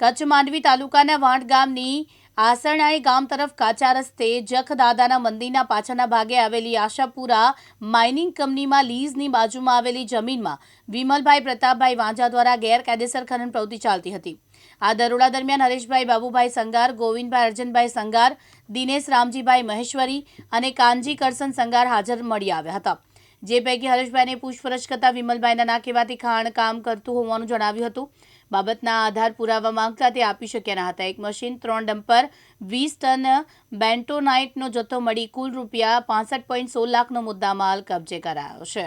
કચ્છ માંડવી તાલુકાના વાંટ ગામની આસરણાઈ ગામ તરફ કાચા રસ્તે જખદાદાના મંદિરના પાછળના ભાગે આવેલી આશાપુરા માઇનિંગ કંપનીમાં લીઝની બાજુમાં આવેલી જમીનમાં વિમલભાઈ પ્રતાપભાઈ વાંઝા દ્વારા ગેરકાયદેસર ખનન પ્રવૃત્તિ ચાલતી હતી. આ દરોડા દરમિયાન હરેશભાઈ બાબુભાઈ સંગાર, ગોવિંદભાઈ અર્જનભાઈ સંગાર, દિનેશ રામજીભાઈ મહેશ્વરી અને કાનજી કરસન સંગાર હાજર મળી આવ્યા હતા. જે પૈકી હરેશભાઈને પૂછપરછ કરતા વિમલભાઈના ના કહેવાથી ખાણ કામ કરતું હોવાનું જણાવ્યું હતું. બાબતના આધાર પુરાવા માંગતા તે આપી શક્યા ન હતા. એક મશીન ત્રણ ડમ્પર, વીસ ટન બેન્ટોનાઇટનો જથ્થો મળી કુલ રૂપિયા પાસઠ પોઈન્ટ સોળ લાખનો મુદ્દામાલ કબજે કરાયો છે.